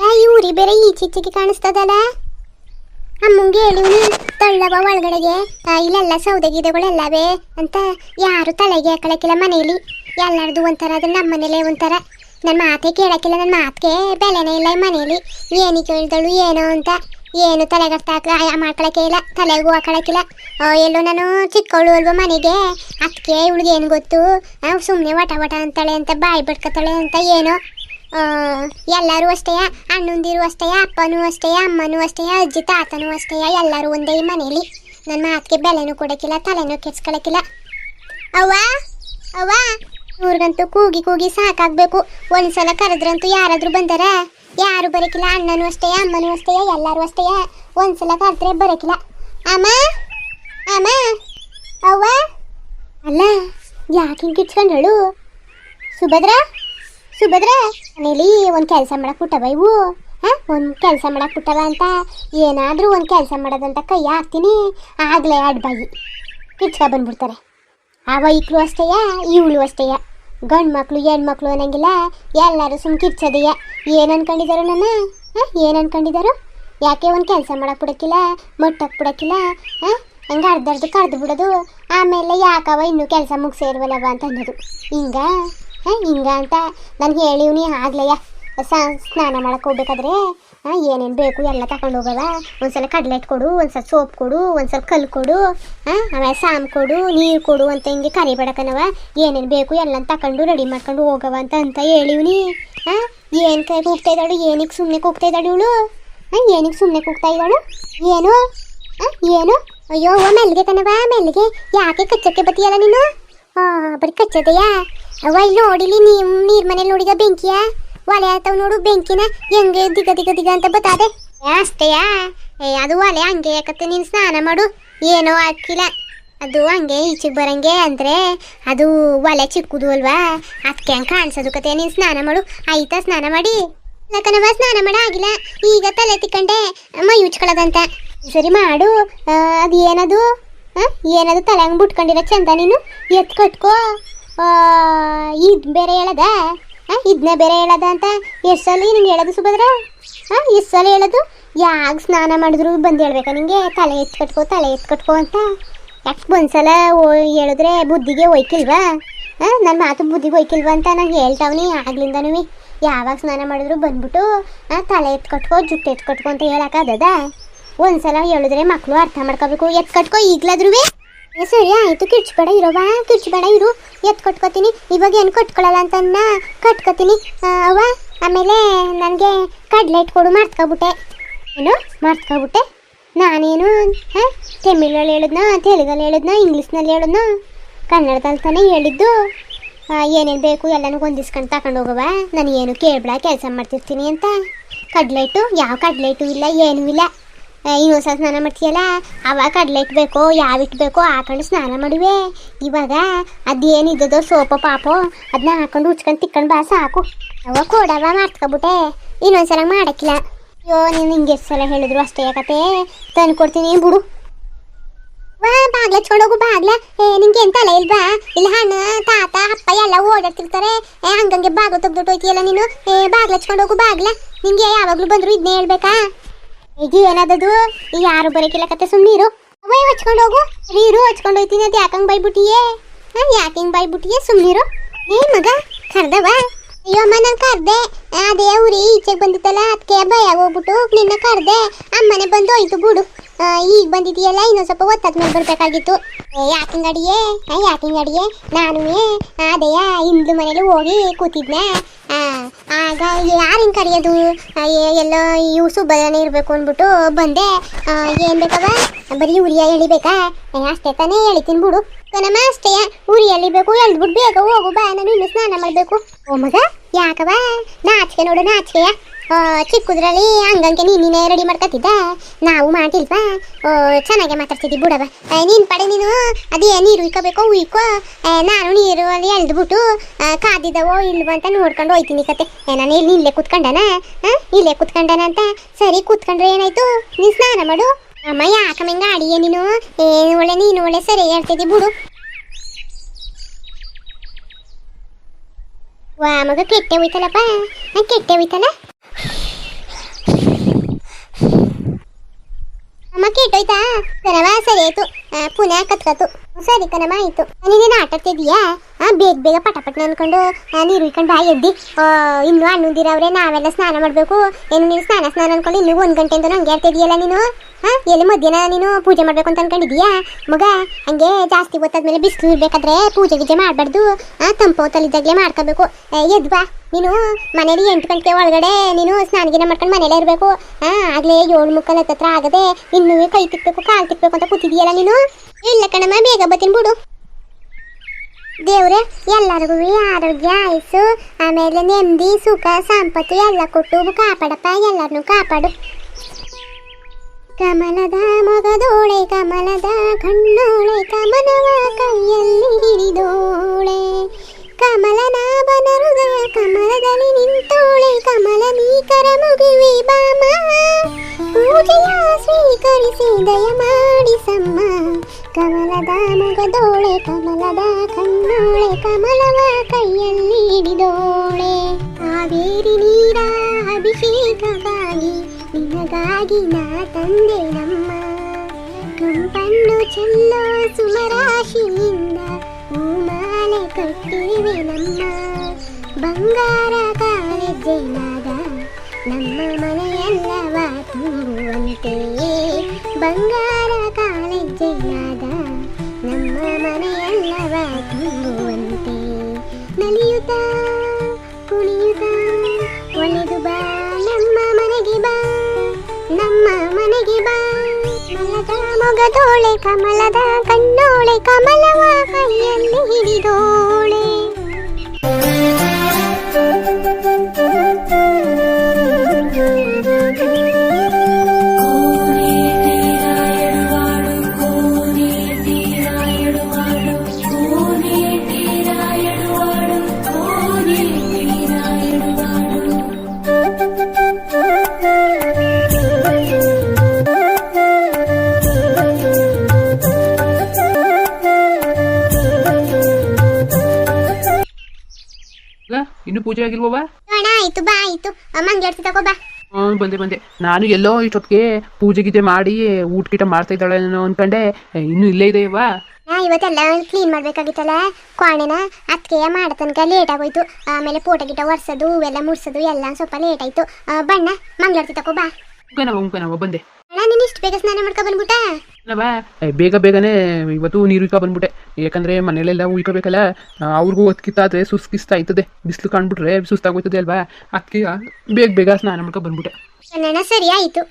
ಆ, ಈ ಊರಿ ಬೇರೆ ಈಚೀಚೆಗೆ ಕಾಣಿಸ್ತದಲ್ಲ ಅಮ್ಮಂಗೆ ಹೇಳಿವ್ನಿ ತಳ್ಳವ ಒಳಗಡೆಗೆ. ಇಲ್ಲೆಲ್ಲ ಸೌದೆ ಗಿಡಗಳೆಲ್ಲವೇ ಅಂತ ಯಾರು ತಲೆಗೆ ಹಾಕೊಳಕಿಲ್ಲ ಮನೇಲಿ ಎಲ್ಲರದು ಒಂಥರ ಅದು ನಮ್ಮ ಮನೇಲೆ ಒಂಥರ. ನನ್ನ ಮಾತೆ ಕೇಳಕ್ಕಿಲ್ಲ ನನ್ನ ಮಾತಿಗೆ ಬೆಲೆನೇ ಇಲ್ಲ ಮನೇಲಿ ಏನಿ ಕೇಳಿದಳು ಏನೋ ಅಂತ. ಏನು ತಲೆಗಟ್ಟ ಹಾಕ ಮಾಡ್ಕೊಳಕ್ಕೆ ಇಲ್ಲ, ತಲೆಗೂ ಹಾಕೊಳಕ್ಕಿಲ್ಲ. ಎಲ್ಲೋ ನಾನು ಚಿಕ್ಕವಳು ಅಲ್ವ ಮನೆಗೆ. ಅದಕ್ಕೆ ಇವಳಿಗೆ ಏನು ಗೊತ್ತು ಸುಮ್ಮನೆ ವಟ ವಟ ಅಂತಾಳೆ ಅಂತ, ಬಾಯಿ ಬಿಡ್ಕೊತಾಳೆ ಅಂತ ಏನೋ. ಎಲ್ಲರೂ ಅಷ್ಟೇ, ಅಣ್ಣಂದಿರು ಅಷ್ಟೇ, ಅಪ್ಪನೂ ಅಷ್ಟೇ, ಅಮ್ಮನೂ ಅಷ್ಟೇ, ಅಜ್ಜಿ ತಾತನೂ ಅಷ್ಟೇ, ಎಲ್ಲರೂ ಒಂದೇ ಈ ಮನೇಲಿ. ನನ್ನ ಮಾತಿಗೆ ಬೆಲೆನೂ ಕೊಡಕ್ಕಿಲ್ಲ, ತಲೆನೂ ಕೆಚ್ಕೊಳಕ್ಕಿಲ್ಲ ಅವ್ವ ಅವ್ವ ಇವ್ರಿಗಂತೂ ಕೂಗಿ ಕೂಗಿ ಸಾಕಾಗಬೇಕು. ಒಂದ್ಸಲ ಕರೆದ್ರಂತೂ ಯಾರಾದರೂ ಬಂದಾರ? ಯಾರು ಬರಕಿಲ್ಲ ಅಣ್ಣನೂ ಅಷ್ಟೇ, ಅಮ್ಮನೂ ಅಷ್ಟೇ, ಎಲ್ಲರೂ ಅಷ್ಟೇ, ಒಂದ್ಸಲ ಕರೆದ್ರೆ ಬರಕಿಲ್ಲ ಅಮ್ಮ ಅಮ್ಮ, ಅವ್ವ, ಅಲ್ಲ, ಯಾಕೆ ಕಿಚ್ಕೊಂಡಳು? ಸುಭದ್ರ? ಸುಭದ್ರ, ಮನೇಲಿ ಒಂದು ಕೆಲಸ ಮಾಡಕ್ ಹುಟ್ಟವ ಇವು? ಹಾ? ಒಂದು ಕೆಲಸ ಮಾಡಕ್ ಹುಟ್ಟವ ಅಂತ ಏನಾದರೂ ಒಂದು ಕೆಲಸ ಮಾಡೋದಂತ ಕೈ ಹಾಕ್ತೀನಿ. ಆಗ್ಲೇ ಅಡ್ಬಾಯಿ ಕಿಚ್ಕ ಬಂದ್ಬಿಡ್ತಾರೆ. ಆ ವೈಕ್ಳು ಅಷ್ಟೇಯ, ಇವಳು ಅಷ್ಟೇಯ? ಗಂಡು ಮಕ್ಕಳು ಹೆಣ್ಮಕ್ಳು ಅನ್ನಂಗಿಲ್ಲ. ಎಲ್ಲರೂ ಸುಮ್ ಕಿರ್ಚದೆಯ. ಏನು ಅನ್ಕೊಂಡಿದಾರು ನನ್ನ? ಹಾಂ? ಏನು ಅನ್ಕೊಂಡಿದಾರು? ಯಾಕೆ ಒಂದು ಕೆಲಸ ಮಾಡಕ್ ಬಿಡಕ್ಕಿಲ್ಲ? ಮೊಟ್ಟಕ್ಕೆ ಬಿಡಕ್ಕಿಲ್ಲ? ಹಾಂ? ಹಂಗೆ ಅರ್ಧರ್ಧ ಕರೆದು ಬಿಡೋದು. ಆಮೇಲೆ ಯಾಕವ ಇನ್ನೂ ಕೆಲಸ ಮುಗಿಸಿರ್ವಲ್ಲವ ಅಂತ ಅನ್ನೋದು ಹಿಂಗ ಹಾಂ ಹಿಂಗ ಅಂತ. ನನಗೆ ಹೇಳಿವ್ನಿ ಆಗ್ಲಯ್ಯ. ಸ್ನಾನ ಮಾಡಕ್ಕೆ ಹೋಗ್ಬೇಕಾದ್ರೆ ಹಾಂ ಏನೇನು ಬೇಕು ಎಲ್ಲ ತಗೊಂಡು ಹೋಗವ ಒಂದ್ಸಲ ಕಡ್ಲೆಟ್ ಕೊಡು ಒಂದ್ಸಲ ಸೋಪ್ ಕೊಡು ಒಂದ್ಸಲ ಕಲ್ಲು ಕೊಡು ಹಾಂ ಆಮೇಲೆ ಸಾಮ್ ಕೊಡು ನೀರು ಕೊಡು ಅಂತ ಹಿಂಗೆ ಕರಿಬೇಡಕನವ ಏನೇನು ಬೇಕು ಎಲ್ಲ ತಗೊಂಡು ರೆಡಿ ಮಾಡ್ಕೊಂಡು ಹೋಗವ ಅಂತ ಅಂತ ಹೇಳಿವ್ನಿ. ಹಾಂ ಏನು ಕೈ ಕೂಗ್ತಾ ಇದ್ದಾಳು ಏನಕ್ಕೆ ಸುಮ್ಮನೆ ಕೂಗ್ತಾ ಇದ್ದಾಳು ಇವಳು? ಹಾಂ ಏನಕ್ಕೆ ಸುಮ್ಮನೆ ಕೂಗ್ತಾ ಇದ್ದಾಳು? ಏನು? ಹಾಂ ಏನು? ಅಯ್ಯೋ ಮೆಲ್ಗೆ ಕಣವ ಮೆಲ್ಗೆ ಯಾಕೆ ಕಚ್ಚಕ್ಕೆ ಬತ್ತೀಯಲ್ಲ ನೀನು? ಆ, ಬರೀ ಕಚ್ಚದೆಯಾ? ಅವ್ವ, ಇಲ್ಲಿ ನೋಡಿಲಿ ನೀವು ನೀರ್ ಮನೇಲಿ ನೋಡಿದ ಬೆಂಕಿಯ? ಒಲೆ ಆಯ್ತಾವ್ ನೋಡು, ಬೆಂಕಿನ ಹೆಂಗೆ ದಿಗ ದಿಗ ದಿಗ ಅಂತ ಬತ್ತಾದೆ. ಅಷ್ಟೇಯಾ? ಏ, ಅದು ಒಲೆ ಹಂಗೆ ಯಾಕತ್ತೆ, ನೀನು ಸ್ನಾನ ಮಾಡು. ಏನೋ ಹಾಕಿಲ್ಲ. ಅದು ಹಂಗೆ ಈಚೆಗೆ ಬರಂಗೆ ಅಂದ್ರೆ ಅದು ಒಲೆ ಚಿಕ್ಕದು ಅಲ್ವಾ? ಅದಕ್ಕೆ ಹಂಗೆ ಕಾಣಿಸೋದು ಕತೆ. ನೀನು ಸ್ನಾನ ಮಾಡು. ಆಯ್ತಾ, ಸ್ನಾನ ಮಾಡಿ? ಯಾಕನವ ಸ್ನಾನ ಮಾಡ, ಆಗಿಲ್ಲ. ಈಗ ತಲೆ ತಿಕ್ಕಂಡೆ, ಮೈ ಉಚ್ಕೊಳ್ಳೋದಂತ ಸರಿ ಮಾಡು. ಅದು ಏನದು ಏನದು ತಲೆ ಹಂಗೆ ಬಿಟ್ಕೊಂಡಿರೋ ಚಂದ ನೀನು? ಎತ್ ಕಟ್ಕೋ. ಇದು ಬೇರೆ ಹೇಳದ? ಇದನ್ನ ಬೇರೆ ಹೇಳದ ಅಂತ? ಎಷ್ಟು ಸಲ ನಿಂಗೆ ಹೇಳೋದು ಸುಭದ್ರ? ಹಾಂ ಎಷ್ಟು ಸಲ ಹೇಳೋದು? ಯಾಕ ಸ್ನಾನ ಮಾಡಿದ್ರು ಬಂದು ಹೇಳ್ಬೇಕಾ ನಿಂಗೆ? ತಲೆ ಎತ್ತು ಕಟ್ಕೋ ತಲೆ ಎತ್ತು ಕಟ್ಕೋ ಅಂತ. ಯಾಕೆ ಒಂದ್ಸಲ ಓ, ಹೇಳಿದ್ರೆ ಬುದ್ಧಿಗೆ ಒಯ್ಕಿಲ್ವಾ ಹಾಂ ನನ್ನ ಮಾತು ಬುದ್ಧಿಗೆ ಒಯ್ಕಿಲ್ವಾ ಅಂತ ನಾನು ಹೇಳ್ತಾವ್ನಿ ಆಗ್ಲಿಂದನೂ. ಯಾವಾಗ ಸ್ನಾನ ಮಾಡಿದ್ರು ಬಂದ್ಬಿಟ್ಟು ತಲೆ ಎತ್ತು ಕಟ್ಕೋ ಜುಟ್ಟು ಎತ್ತು ಕಟ್ಕೋ ಅಂತ ಹೇಳಕ್ಕಾಗದ ಒಂದ್ಸಲ ಹೇಳಿದ್ರೆ ಮಕ್ಕಳು ಅರ್ಥ ಮಾಡ್ಕೋಬೇಕು. ಎತ್ತು ಕಟ್ಕೋ ಈಗ್ಲಾದ್ರೂ ಸರಿ ಆಯಿತು, ಕಿರ್ಚ್ಬೇಡ ಇರೋವ ಕಿರ್ಚ್ಬೇಡ ಇರು. ಎತ್ತು ಕಟ್ಕೋತೀನಿ. ಇವಾಗ ಏನು ಕಟ್ಕೊಳ್ಳಲ್ಲ ಅಂತನ್ನ ಕಟ್ಕೋತೀನಿ. ಅವ ಆಮೇಲೆ ನನಗೆ ಕಡ್ಲೆಟ್ ಕೊಡು ಮಾಡ್ಕೊಬಿಟ್ಟೆ ಏನು? ಮಾಡ್ಕೊಬಿಟ್ಟೆ ನಾನೇನು, ಹಾಂ ತಮಿಳಲ್ಲಿ ಹೇಳಿದ್ನೋ, ತೆಲುಗಲ್ಲಿ ಹೇಳಿದ್ನೋ, ಇಂಗ್ಲೀಷ್ನಲ್ಲಿ ಹೇಳಿದ್ನೋ, ಕನ್ನಡದಲ್ಲಿ ತಾನೇ ಹೇಳಿದ್ದು. ಏನೇನು ಬೇಕು ಎಲ್ಲನೂ ಹೊಂದಿಸ್ಕೊಂಡು ತಗೊಂಡು ಹೋಗವ ನಾನು ಏನು ಕೇಳ್ಬಿಡ, ಕೆಲಸ ಮಾಡ್ತಿರ್ತೀನಿ ಅಂತ. ಕಡ್ಲೆಟು ಯಾವ ಕಡ್ಲೆಟು ಇಲ್ಲ, ಏನೂ ಇಲ್ಲ. ಆ, ಹೊಸ ಸ್ನಾನ ಮಾಡ್ತೀಯಲ್ಲ? ಅವಾಗ ಕಡಲೆ ಬೇಕೋ ಯಾವ ಇಟ್ಬೇಕು ಬೇಕೋ ಹಾಕೊಂಡು ಸ್ನಾನ ಮಾಡುವೆ. ಇವಾಗ ಅದೇನಿದ್ದದೋ ಸೋಪ ಪಾಪೋ ಅದನ್ನ ಹಾಕೊಂಡು ಉಚ್ಕೊಂಡು ತಿಕ್ಕೊಂಡು ಬಾ ಸಾಕು. ಅವ ಕೊಡವ ಮಾಡ್ಕೊಬಿಟ್ಟೆ ಇನ್ನೊಂದ್ಸಲ ಮಾಡಕ್ಕಿಲ್ಲ. ಅಯ್ಯೋ ನೀನು ಹಿಂಗೆ ಎಷ್ಟು ಸಲ ಹೇಳಿದ್ರು ಅಷ್ಟೇ ಯಾಕತ್ತೆ ತಂದು ಕೊಡ್ತೀನಿ ಬಿಡು. ವಾ ಬಾಗ್ಲ ಹಚ್ಕೊಂಡು ಬಾಗ್ಲ. ಏ ನಿಂಗೆ ಎಂತ ಅಲ್ಲ ಇಲ್ವಾ? ಇಲ್ಲ ಹಣ್ಣ ತಾತ ಅಪ್ಪ ಎಲ್ಲ ಓಡಾಡ್ತಿರ್ತಾರೆ. ಏ ಹಂಗಂಗೆ ಬಾಗ್ಲ ತೆಗ್ದುಟ್ಟು ಹೋಯ್ತಿಯಲ್ಲ ನೀನು? ಏ ಬಾಗ್ಲ ಹಚ್ಕೊಂಡು ಹೋಗು ಬಾಗ್ಲ. ನಿಂಗೆ ಯಾವಾಗ್ಲೂ ಬಂದ್ರು ಇದನ್ನೇ ಹೇಳ್ಬೇಕಾ? ಈಗ ಏನದದು? ಈಗ ಯಾರು ಬರಕಿಲ್ಲ ಕತೆ ಸುಮ್ಮನೆ ಇರು. ಅವೇ ಹಚ್ಕೊಂಡು ಹೋಗು. ನೀರು ಹಚ್ಕೊಂಡು ಹೋಯ್ತೀನಿ ಅದು ಯಾಕಂಗ್ ಬೈಬಿಟ್ಟಿಯೇ? ಹಾ ಯಾಕಿಂಗ್ ಬೈಬಿಟ್ಟಿಯೇ? ಸುಮ್ಮನಿರು ಏ, ಮಗ, ಕರ್ದವ? ಅಯ್ಯೋ, ಅಮ್ಮ, ನಾನು ಕರ್ದೆ. ಅದೇ ಊರಿ ಈಚೆಗೆ ಬಂದಿತ್ತಲ್ಲ ಅದಕ್ಕೆ ಭಯ ಹೋಗ್ಬಿಟ್ಟು ನಿನ್ನ ಕರ್ದೆ. ಅಮ್ಮನೆ ಬಂದು ಹೋಯ್ತು ಬಿಡು. ಈಗ ಬಂದಿದೆಯಲ್ಲ, ಇನ್ನೊಂದು ಸ್ವಲ್ಪ ಒತ್ತಾದ್ಮೇಲೆ ಬರ್ಬೇಕಾಗಿತ್ತು. ಯಾಕಿಂಗ್ ಹಿಂಗಡಿಯೇ? ಯಾಕೆ ಹಿಂಗಡಿಯೇ? ನಾನು ಅದೇಯ, ಹಿಂದ್ಲು ಮನೇಲಿ ಹೋಗಿ ಕೂತಿದ್ನ. ಆಗ ಯಾರಿನ್ ಕರೆಯೋದು? ಎಲ್ಲ ಇವು ಸುಬ್ಬನೇ ಇರಬೇಕು ಅಂದ್ಬಿಟ್ಟು ಬಂದೆ. ಏನ್ ಬೇಕವ ಬರೀ ಉರಿಯ ಎಳಿಬೇಕಾ? ಅಷ್ಟೇ ತಾನೇ ಎಳಿತೀನಿ ಬಿಡು. ನಮ್ಮ ಅಷ್ಟೇ. ಉರಿ ಎಳಿಬೇಕು ಎಳ್ದ್ಬಿಟ್ಟು ಬೇಗ ಹೋಗು, ಬಾ, ನಾನು ಇನ್ನು ಸ್ನಾನ ಮಾಡಬೇಕು. ಓ, ಮಗ ಯಾಕವ ನಾಚಿಕೆ ನೋಡು, ನಾಚಿಕೆಯ. ಚಿಕ್ಕದ್ರಲ್ಲಿ ಹಂಗಂಗೆ ನೀನೇ ರೆಡಿ ಮಾಡ್ಕೊತಿದ್ದ ನಾವು ಮಾಡಿಲ್ವಾ ಓ ಚೆನ್ನಾಗೆ ಮಾತಾಡ್ತಿದ್ದಿ ಬಿಡವ. ನೀನ್ ಪಡೆ ನೀನು ಅದೇ ನೀರು ಉಯ್ಕೋಬೇಕೋ ಉಯ್ಕೋ. ನಾನು ನೀರು ಅಲ್ಲಿ ಎಳ್ದ್ಬಿಟ್ಟು ಆ, ಕಾದಿದ್ದವೋ ಇಲ್ವೋ ಅಂತ ನೋಡ್ಕೊಂಡು ಹೋಯ್ತೀನಿ ಕತೆ. ನಾನು ಇಲ್ಲಿ ಇಲ್ಲೇ ಕುತ್ಕೊಂಡನ ಇಲ್ಲೇ ಕುತ್ಕೊಂಡನ ಅಂತ. ಸರಿ ಕುತ್ಕೊಂಡ್ರೆ ಏನಾಯ್ತು? ನೀನ್ ಸ್ನಾನ ಮಾಡು. ಅಮ್ಮ ಯಾಕಮ್ಮ ಅಡಿಗೆ ನೀನು? ಏನು ಒಳ್ಳೆ ನೀನು ಒಳ್ಳೆ ಸರಿ ಹೇಳ್ತಿದ್ದಿ ಬಿಡು. ವಾ ಮಗ ಕೆಟ್ಟೆ ಹೋಯ್ತಲ್ಲಪ್ಪ. ಕೆಟ್ಟೆ ಹೋಯ್ತಲ್ಲ? ಅಮ್ಮ ಕೆಟ್ಟೋಯ್ತಾ ಸರಿಯಾಯ್ತು ಪುನಃ ಕತ್ಕತ್ತು ಸರಿ ಕಣಮ್ಮ, ಆಯ್ತು. ನೀನೇನು ಆಟ ಆಡ್ತಿದೀಯಾ ಆ, ಬೇಗ ಬೇಗ ಪಟ ಪಟ್ನ ಅನ್ಕೊಂಡು ನೀರು ಇಟ್ಕೊಂಡು ಬಾಯಿ ಎದ್ದಿ. ಇನ್ನೂ ಹಣ್ಣುದಿರವ್ರೆ ನಾವೆಲ್ಲ ಸ್ನಾನ ಮಾಡಬೇಕು. ಏನು ನೀನು ಸ್ನಾನ ಸ್ನಾನ ಅನ್ಕೊಂಡು ಇನ್ನೂ ಒಂದು ಗಂಟೆಯಿಂದ ಹಂಗೆ ಹೇಳ್ತಿದ್ಯಲ್ಲ ನೀನು? ಹಾ, ಎಲ್ಲಿ ಮಧ್ಯಾಹ್ನ ನೀನು ಪೂಜೆ ಮಾಡ್ಬೇಕು ಅಂತ ಅನ್ಕೊಂಡಿದ್ಯಾ ಮಗ, ಹಂಗೆ ಜಾಸ್ತಿ ಮೇಲೆ ಬಿಸಿಲು ಇರ್ಬೇಕಾದ್ರೆ ಪೂಜೆ ಗೀಜೆ ಮಾಡಬಾರ್ದು. ತಂಪು ಹೊತ್ತಲ್ಲಿದ್ದಾಗಲೇ ಮಾಡ್ಕೋಬೇಕು. ಎದ್ ಬಾ. ನೀನು ಮನೇಲಿ ಎಂಟು ಗಂಟೆ ಒಳಗಡೆ ನೀನು ಸ್ನಾನ ಗಿನ ಮಾಡ್ಕೊಂಡು ಮನೇಲೆ ಇರಬೇಕು. ಹಾ ಆಗಲೇ ಏಳು ಮುಕ್ಕಲ್ ಹತ್ತತ್ರ ಆಗದೆ ಇನ್ನೂ ಕೈ ತಿಕ್ಬೇಕು, ಕಾಲು ತಿಕ್ಬೇಕು ಅಂತ ಕೂತಿದೀಯಲ್ಲ ನೀನು? ಇಲ್ಲ ಕಣಮ್ಮ, ಬೇಗ ಬತ್ತೀನಿ ಬಿಡು. ದೇವ್ರೆ, ಎಲ್ಲರಿಗೂ ಆರೋಗ್ಯ, ಆಯಸ್ಸು, ಆಮೇಲೆ ನೆಮ್ಮದಿ, ಸುಖ, ಸಂಪತ್ತು ಎಲ್ಲ ಕೊಟ್ಟು ಕಾಪಾಡಪ್ಪ, ಎಲ್ಲರನ್ನೂ ಕಾಪಾಡು. ಕಮಲದ ಮೊಗದೋಳೆ ಕಮಲದ ಕಣ್ಣೋಳೆ ಕಮಲವ ಕೈಯಲ್ಲಿ ಹಿಡಿದೋಳೆ ಕಮಲನಾಭನ ಹೃದಯ ಕಮಲದಲ್ಲಿ ನಿಂತೋಳೆ ಕಮಲ ಮೀಕರ ಮುಗಿವಿ ಬಾಮ ಪೂಜೆಯ ಸ್ವೀಕರಿಸಿ ದಯ ಮಾಡಿಸಮ್ಮ ಕಮಲದ ಮೊಗದೋಳೆ ಕಮಲದ ಕಣ್ಣೋಳೆ ಕಮಲವ ಕೈಯಲ್ಲಿ ಹಿಡಿದೋಳೆ ನಿನಗಾಗಿ ನಾ ತಂದೆ ನಮ್ಮ ಕಂಪನ್ನು ಚೆಲ್ಲೋ ಸುಮರಾಶಿಯಿಂದ ಹೂಮಾಲೆ ಕಟ್ಟಿವೆ ನಮ್ಮ ಬಂಗಾರ ಕಾಳೆಜ್ಜೆನಾದ ನಮ್ಮ ಮನೆಯೆಲ್ಲವ ತುಂಬುವಂತೆ ಬಂಗಾರ ಕಾಳೆಜ್ಜೆನಾದ ನಮ್ಮ ಮನೆಯೆಲ್ಲವ ತುಂಬುವಂತೆ ನಲಿಯುತ್ತ ಮಲದ ಮೊಗದೋಳೆ ಕಮಲದ ಕಣ್ಣೋಳೆ ಕಮಲವ ಕೈಯಲ್ಲಿ ಹಿಡಿದೋಳೆ ಇನ್ನು ಪೂಜೆ ಆಗಿಲ್ವವ ಅಣ್ಣ ಆಯ್ತು ಬಾ ಆಯ್ತು. ಅಮ್ಮಂಗೆ ತಗೋ ಬಾ. ಹ್ಮ್ ಬಂದೆ ಬಂದೆ. ನಾನು ಎಲ್ಲೋ ಇಷ್ಟೊತ್ತಿಗೆ ಪೂಜೆ ಗೀಜೆ ಮಾಡಿ ಊಟ ಗೀಟ ಮಾಡ್ತಾ ಇದ್ದಾಳೆ ಏನೋ ಅನ್ಕೊಂಡೆ. ಇನ್ನು ಇಲ್ಲೇ ಆ ನಾ ಇವತ್ತೆಲ್ಲ ಕ್ಲೀನ್ ಮಾಡ್ಬೇಕಾಗಿತ್ತಲ್ಲ ಕೋಣೆನ ಅದಕ್ಕೆ ಮಾಡ ತನಕ ಲೇಟ್ ಆಗೋಯ್ತು. ಆಮೇಲೆ ಫೋಟೋ ಗಿಟ ಒರ್ಸೋದು ಹೂವೆಲ್ಲ ಮುಡ್ಸೋದು ಎಲ್ಲ ಸ್ವಲ್ಪ ಲೇಟ್ ಆಯ್ತು. ಬಣ್ಣ ಮಂಗ್ಲಾಡ್ಸಿ ತಕೋ ಬಾ. ಉಂಕನವ ಉಂಕನವ ಬಂದೆ ಅಣ್ಣ ನೀನು ಇಷ್ಟು ಬೇಗ ಸ್ನಾನ ಮಾಡ್ಕೊ ಬಂದ್ಬಿಟ್ಟ ಅಲ್ಲವ ಬೇಗ ಬೇಗನೆ ಇವತ್ತು ನೀರು ಉಯ್ಕೊ ಬಂದ್ಬಿಟ್ಟೆ. ಯಾಕಂದ್ರೆ ಮನೇಲೆಲ್ಲ ಉಯ್ಕೋಬೇಕಲ್ಲ ಅವ್ರಿಗೂ ಹೊತ್ಕಿತ್ತಾದ್ರೆ ಸುಸ್ಕಿಸ್ತಾ ಆಯ್ತದೆ ಬಿಸಿಲು ಕಾಣ್ಬಿಟ್ರೆ ಸುಸ್ತಾಗೋಯ್ತದೆ ಅಲ್ವಾ? ಅದಕ್ಕೆ ಬೇಗ ಬೇಗ ಸ್ನಾನ ಮಾಡ್ಕೊ ಬಂದ್ಬಿಟ್ಟೆ. ಸರಿ ಆಯ್ತು